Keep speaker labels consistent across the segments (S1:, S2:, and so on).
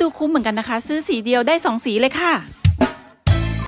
S1: ดูคุ้มเหมือนกันนะคะ ซื้อสีเดียวได้ 2 สีเลยค่ะ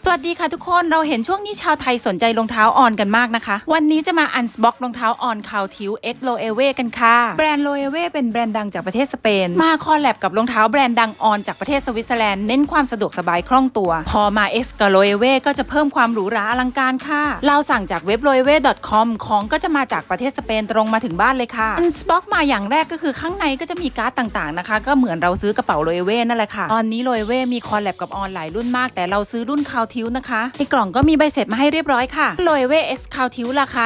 S1: สวัสดีค่ะทุกคนเราเห็นช่วงนี้ชาวไทยสนใจรองเท้าออนกันมากนะคะ วันนี้จะมาอันบ็อกรองเท้าออนคาวทิวเอ็กโลเอเวกันค่ะ แบรนด์โลเอเวเป็นแบรนด์ดังจากประเทศสเปน มาคอลแลบกับรองเท้าแบรนด์ดังออนจากประเทศสวิตเซอร์แลนด์เน้นความสะดวกสบายคล่องตัว พอมาเอ็กกับโลเอเวก็จะเพิ่มความหรูหราอลังการค่ะ เราสั่งจากเว็บ l o e w e c o m ของก็จะมาจากประเทศสเปนตรงมาถึงบ้านเลยค่ะอันบ็อกมาอย่างแรกก็คือข้างในก็จะมีการ์ดต่างๆนะคะ ก็เหมือนเราซื้อกระเป๋าโลเอเวนั่นแหละค่ะตอนนี้โลเอเวมีคอลแลบกับออนหลายรุ่นมาก แต่เราซื้อรุ่นคาวทิวนะคะ ในกล่องก็มีใบเสร็จมาให้เรียบร้อยค่ะโลเอเวเอ็กซ์คาวทิวราคา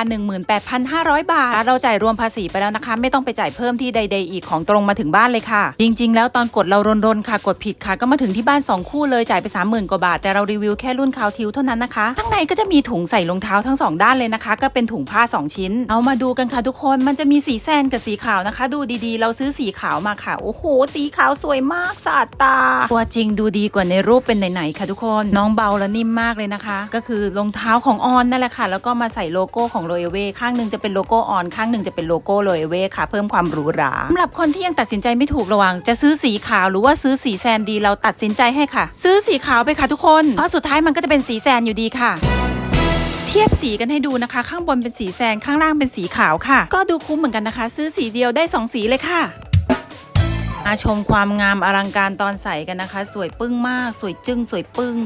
S1: 18,500 บาท เราจ่ายรวมภาษีไปแล้วนะคะ ไม่ต้องไปจ่ายเพิ่มที่ใด ๆ อีกของตรงมาถึงบ้านเลยค่ะ จริง ๆ แล้วตอนกดเรารนๆค่ะ กดผิดค่ะ ก็มาถึงที่บ้าน 2 คู่เลยจ่ายไป 30,000 กว่าบาท แต่เรารีวิวแค่รุ่นคาวทิวเท่านั้นนะคะข้างในก็จะมีถุงใส่รองเท้าทั้งสองด้านเลยนะคะ ก็เป็นถุงผ้า 2 ชิ้น เอามาดูกันค่ะทุกคนมันจะมีสีแซนกับสีขาวนะคะ ดูดีๆ เราซื้อสีขาวมาค่ะโอ้โห สีขาวสวยมากสะอาดตาตัวจริงดูดีกว่าในรูปเป็นไหนๆค่ะทุกคนน้องเบาและนิ่มมากเลยนะคะ ก็คือรองเท้าของออนนั่นแหละค่ะ แล้วก็มาใส่โลโก้ของโรเอเวข้างหนึ่งจะเป็นโลโก้ออนข้างหนึ่งจะเป็นโลโก้โรเอเวค่ะ เพิ่มความหรูหราสำหรับคนที่ยังตัดสินใจไม่ถูกระว่างจะซื้อสีขาวหรือว่าซื้อสีแซนดีเราตัดสินใจให้ค่ะ ซื้อสีขาวไปค่ะทุกคนเพราะสุดท้ายมันก็จะเป็นสีแซนอยู่ดีค่ะเทียบสีกันให้ดูนะคะ ข้างบนเป็นสีแซนข้างล่างเป็นสีขาวค่ะ ก็ดูคุ้มเหมือนกันนะคะ ซื้อสีเดียวได้ 2 สีเลยค่ะมาชมความงามอลังการตอนใส่กันนะคะ สวยปึ้งมาก สวยจึ้งสวยปึ้ง